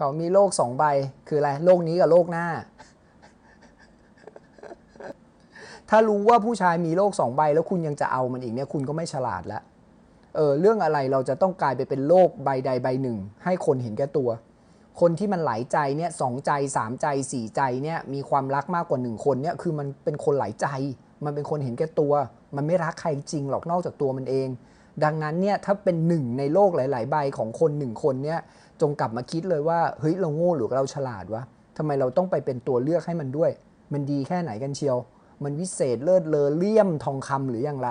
เขามีโลกสองใบ คืออะไร โลกนี้กับโลกหน้า ถ้ารู้ว่าผู้ชายมีโลกสองใบ แล้วคุณยังจะเอามันอีกเนี่ย คุณก็ไม่ฉลาดล้วเออ เรื่องอะไรเราจะต้องกลายไปเป็นโลกใบใดใบหนึ่ง ให้คนเห็นแก่ตัว คนที่มันหลายใจเนี่ยสองใจสามใจสี่ใจเนี่ย มีความรักมากกว่าหนึ่งคนเนี่ย คือมันเป็นคนหลายใจ มันเป็นคนเห็นแก่ตัว มันไม่รักใครจริงหรอกนอกจากตัวมันเอง ดังนั้นเนี่ยถ้าเป็นหนึ่งในโลกหลาย ๆ ใบของคนหนึ่งคนเนี่ยจงกลับมาคิดเลยว่าเฮ้ยเราโง่หรือเราฉลาดวะทำไมเราต้องไปเป็นตัวเลือกให้มันด้วย มันดีแค่ไหนกันเชียว มันวิเศษเลิศเลอเลี่ยมทองคำหรืออย่างไร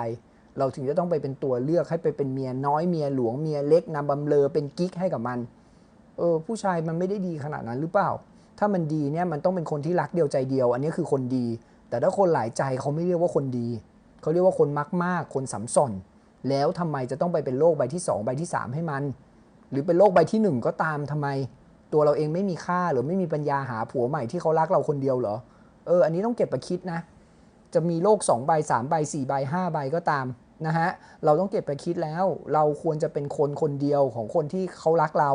เราถึงจะต้องไปเป็นตัวเลือกให้ไปเป็นเมียน้อยเมียหลวงเมียเล็กนำบำเลอเป็นกิ๊กให้กับมันเออผู้ชายมันไม่ได้ดีขนาดนั้นหรือเปล่า ถ้ามันดีเนี่ยมันต้องเป็นคนที่รักเดียวใจเดียว อันนี้คือคนดี แต่ถ้าคนหลายใจเขาไม่เรียกว่าคนดี เขาเรียกว่าคนมักมากคนสัมสอน แล้วทำไมจะต้องไปเป็นโรคใบที่ 2 ใบที่ 3 ให้มัน หรือเป็นโรคใบที่ 1 ก็ตามทำไม ตัวเราเองไม่มีค่าหรือไม่มีปัญญาหาผัวใหม่ที่เขารักเราคนเดียวเหรอเอออันนี้ต้องเก็บไปคิดนะ จะมีโรค2ใบ3ใบ4ใบ5ใบก็ตามนะฮะเราต้องเก็บไปคิดแล้ว เราควรจะเป็นคนคนเดียวของคนที่เขารักเรา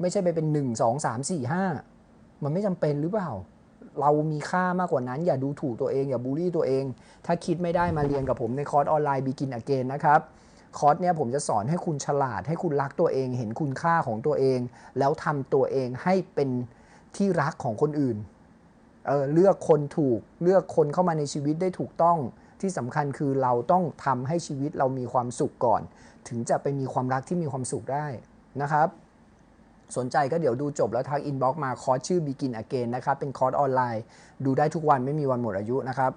ไม่ใช่ไปเป็น 1 2 3 4 5 มันไม่จำเป็นหรือเปล่า เรามีค่ามากกว่านั้น อย่าดูถูกตัวเอง อย่าบูลลี่ตัวเอง ถ้าคิดไม่ได้มาเรียนกับผมในคอร์สออนไลน์ Begin Again นะครับคอร์สเนี้ยผมจะสอนให้คุณฉลาด ให้คุณรักตัวเอง เห็นคุณค่าของตัวเอง แล้วทำตัวเองให้เป็นที่รักของคนอื่นเออเลือกคนถูกเลือกคนเข้ามาในชีวิตได้ถูกต้องที่สำคัญคือเราต้องทำให้ชีวิตเรามีความสุขก่อน ถึงจะไปมีความรักที่มีความสุขได้นะครับ สนใจก็เดี๋ยวดูจบแล้วทักอินบ็อกมาคอร์สชื่อ Begin Again นะครับ เป็นคอร์สออนไลน์ ดูได้ทุกวันไม่มีวันหมดอายุนะครับ